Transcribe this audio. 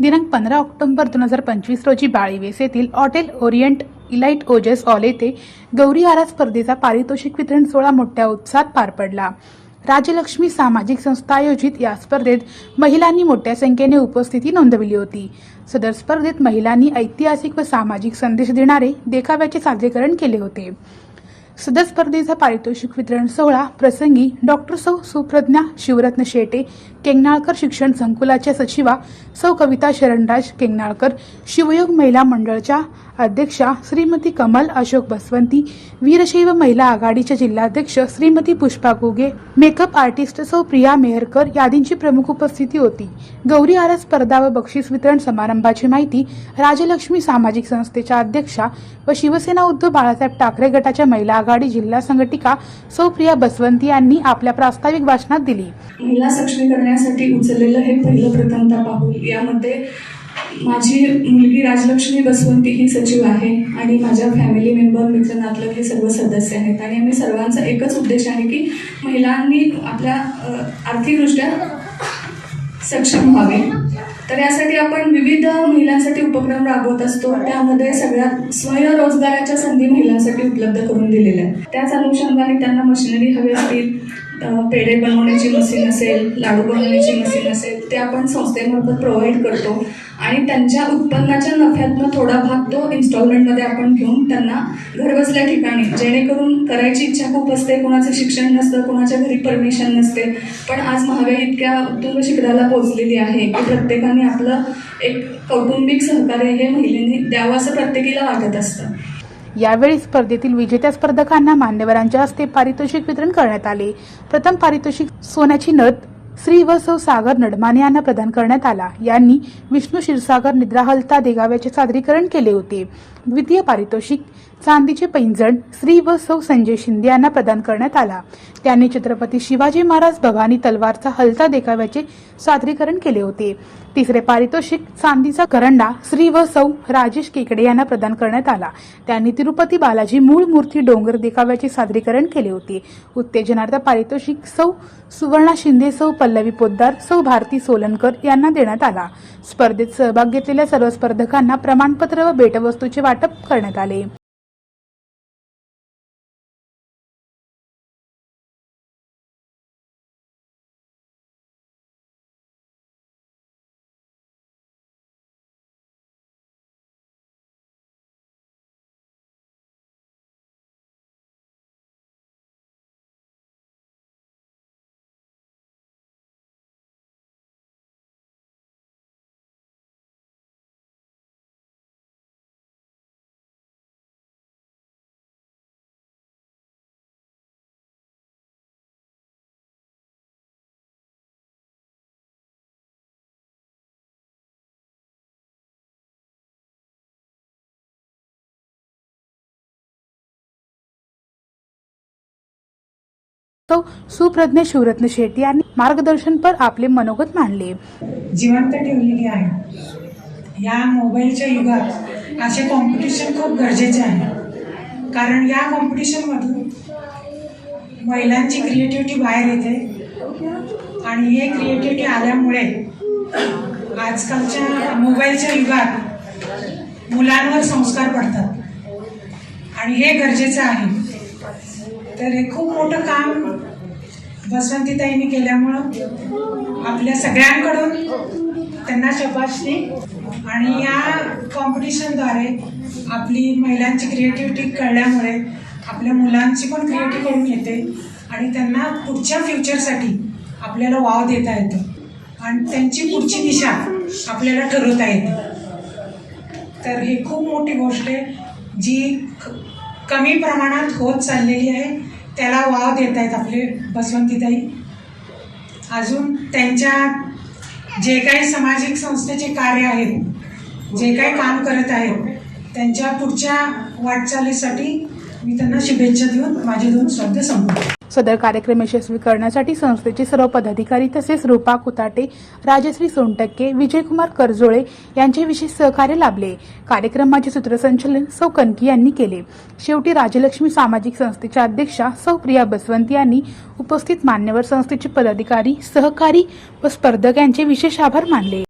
पंधरा ऑक्टोबर दोन हजार पंचवीस रोजी बाळीवेस येथील हॉटेल ओरिएंट इलाइट ओजेस ऑल येथे गौरी आरा स्पर्धेचा पारितोषिक वितरण सोहळा मोठ्या उत्साहात पार पडला. राजलक्ष्मी सामाजिक संस्था आयोजित या स्पर्धेत महिलांनी मोठ्या संख्येने उपस्थिती नोंदविली होती. सदर स्पर्धेत महिलांनी ऐतिहासिक व सामाजिक संदेश देणारे देखाव्याचे सादरीकरण केले होते. सदर स्पर्धेचा पारितोषिक वितरण सोहळा प्रसंगी डॉक्टर सौ सुप्रज्ञा शिवरत्न शेटे केंगनाळकर शिक्षण संकुलाच्या सचिवा सौ कविता शरणराज केंगनाळकर शिवयोग महिला मंडळच्या अध्यक्षा श्रीमती कमल अशोक बसवंती वीरशैव महिला आघाडीच्या जिल्हाध्यक्ष श्रीमती पुष्पा गुगे मेकअप आर्टिस्ट सौ प्रिया मेहरकर यादींची प्रमुख उपस्थिती होती. गौरी आरस स्पर्धा व बक्षीस वितरण समारंभाची माहिती राजलक्ष्मी सामाजिक संस्थेच्या अध्यक्षा व शिवसेना उद्धव बाळासाहेब ठाकरे गटाच्या महिला आघाडी जिल्हा संघटिका सौप्रिया बसवंती यांनी आपल्या प्रास्ताविक भाषणात दिली. महिला सक्षमीकरणासाठी उचललेलं हे पहिलं प्रथमता पाहू यामध्ये माझी मुलगी राजलक्ष्मी बसवंती ही सचिव आहे आणि माझ्या फॅमिली मेंबर मित्र नातलग हे सर्व सदस्य आहेत. आणि आम्ही सर्वांचा एकच उद्देश आहे की महिलांनी आपल्या आर्थिकदृष्ट्या सक्षम व्हावे. तर यासाठी आपण विविध महिलांसाठी उपक्रम राबवत असतो. त्यामध्ये सगळ्यात स्वयंरोजगाराच्या संधी महिलांसाठी उपलब्ध करून दिलेल्या आहेत. त्याच अनुषंगाने त्यांना मशिनरी हवी असतील पेढे बनवण्याची मशीन असेल लाडू बनवण्याची मशीन असेल ते आपण संस्थेमार्फत प्रोव्हाइड करतो. आणि त्यांच्या उत्पन्नाच्या नफ्यातनं थोडा भाग तो इन्स्टॉलमेंटमध्ये आपण घेऊन त्यांना घरबसल्या ठिकाणी जेणेकरून करायची इच्छा खूप असते कोणाचं शिक्षण नसतं कोणाच्या घरी परमिशन नसते. पण आज महागाई इतक्या उत्तुंग शिखराला पोहोचलेली आहे की प्रत्येकाने आपलं एक कौटुंबिक सहकार्य हे महिलेने द्यावं असं प्रत्येकीला वाटत असतं. यावेळी स्पर्धेतील विजेत्या स्पर्धकांना मान्यवरांच्या हस्ते पारितोषिक वितरण करण्यात आले. प्रथम पारितोषिक सोन्याची नथ श्री व सागर नडमाने यांना प्रदान करण्यात आला. यांनी विष्णू क्षीरसागर निद्राहलता देगाव्याचे सादरीकरण केले होते. द्वितीय पारितोषिक चांदीचे पैंजण श्री व सौ संजय शिंदे यांना प्रदान करण्यात आला. त्यांनी छत्रपती शिवाजी महाराज भवानी तलवारचा हलता देखाव्याचे सादरीकरण केले होते. तिसरे पारितोषिक चांदीचा करंडा श्री व सौ राजेश केकडे यांना प्रदान करण्यात आला. त्यांनी तिरुपती बालाजी मूळ मूर्ती डोंगर देखाव्याचे सादरीकरण केले होते. उत्तेजनार्थ पारितोषिक सौ सुवर्णा शिंदे सौ पल्लवी पोद्दार सौ भारती सोलनकर यांना देण्यात आला. स्पर्धेत सहभाग घेतलेल्या सर्व स्पर्धकांना प्रमाणपत्र व भेटवस्तूचे वाटप करण्यात आले. तो सुप्रज्ञ शिवरत्न शेट्टी यांनी मार्गदर्शन पर आपले मनोगत मांडले. जिवंत ठेवलेली आहे. या मोबाईलच्या युगात असे कॉम्पिटिशन खूप गरजेचे आहे. कारण या कॉम्पिटिशनमधून महिलांची क्रिएटिव्हिटी बाहेर येते. आणि हे क्रिएटिव्हिटी आल्यामुळे आजकालच्या मोबाईलच्या युगात मुलांवर संस्कार पडतात. आणि हे गरजेचं आहे. तर हे खूप मोठं काम बसवंतीताईंनी केल्यामुळं आपल्या सगळ्यांकडून त्यांना शबासली आणि या कॉम्पिटिशनद्वारे आपली महिलांची क्रिएटिव्हिटी कळल्यामुळे आपल्या मुलांची पण क्रिएटिव्ह करून येते आणि त्यांना पुढच्या फ्युचरसाठी आपल्याला वाव देता येतो. आणि त्यांची पुढची दिशा आपल्याला ठरवता येते. तर ही खूप मोठी गोष्ट आहे जी कमी प्रमाणात होत चाललेली आहे. त्याला वाव देत आहेत आपले बसवंतीताई. अजून त्यांच्या जे काही सामाजिक संस्थेचे कार्य आहेत जे काही काम करत आहेत त्यांच्या पुढच्या वाटचालीसाठी मी त्यांना शुभेच्छा देऊन माझे दोन शब्द संपवतो. सदर कार्यक्रम यशस्वी करण्यासाठी संस्थेचे सर्व पदाधिकारी तसेच रूपा कुताटे राजश्री सोनटक्के विजयकुमार करजोळे यांचे विशेष सहकार्य लाभले. कार्यक्रमाचे सूत्रसंचालन सौ कनकी यांनी केले. शेवटी राजलक्ष्मी सामाजिक संस्थेच्या अध्यक्षा सौ प्रिया बसवंत यांनी उपस्थित मान्यवर संस्थेचे पदाधिकारी सहकारी व स्पर्धक यांचे विशेष आभार मानले.